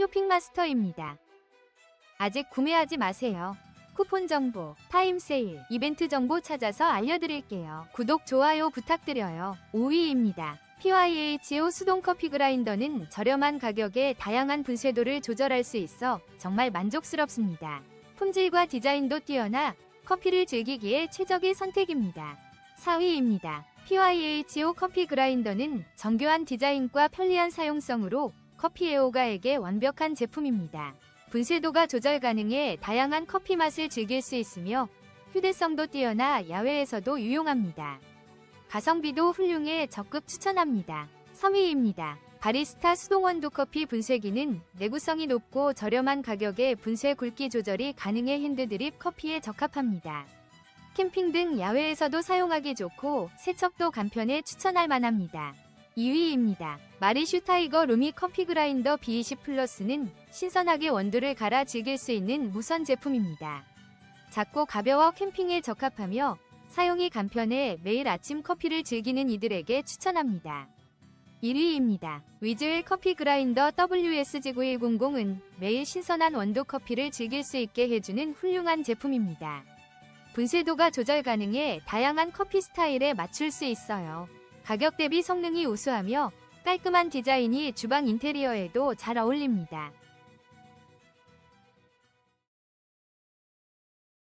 쇼핑마스터입니다. 아직 구매하지 마세요. 쿠폰 정보, 타임 세일, 이벤트 정보 찾아서 알려드릴게요. 구독, 좋아요 부탁드려요. 5위입니다. PYHO 수동 커피 그라인더는 저렴한 가격에 다양한 분쇄도를 조절할 수 있어 정말 만족스럽습니다. 품질과 디자인도 뛰어나 커피를 즐기기에 최적의 선택입니다. 4위입니다. PYHO 커피 그라인더는 정교한 디자인과 편리한 사용성으로 커피 애호가에게 완벽한 제품입니다. 분쇄도가 조절 가능해 다양한 커피 맛을 즐길 수 있으며 휴대성도 뛰어나 야외에서도 유용합니다. 가성비도 훌륭해 적극 추천합니다. 3위입니다. 바리스타 수동 원두 커피 분쇄기는 내구성이 높고 저렴한 가격에 분쇄 굵기 조절이 가능해 핸드드립 커피에 적합합니다. 캠핑 등 야외에서도 사용하기 좋고 세척도 간편해 추천할 만합니다. 2위입니다. 마리 슈 타이거 루미 커피 그라인더 B20 플러스는 신선하게 원두를 갈아 즐길 수 있는 무선 제품입니다. 작고 가벼워 캠핑에 적합하며 사용이 간편해 매일 아침 커피를 즐기는 이들에게 추천합니다. 1위입니다. 위즈웰 커피 그라인더 WSG9100은 매일 신선한 원두 커피를 즐길 수 있게 해주는 훌륭한 제품입니다. 분쇄도가 조절 가능해 다양한 커피 스타일에 맞출 수 있어요. 가격 대비 성능이 우수하며 깔끔한 디자인이 주방 인테리어에도 잘 어울립니다.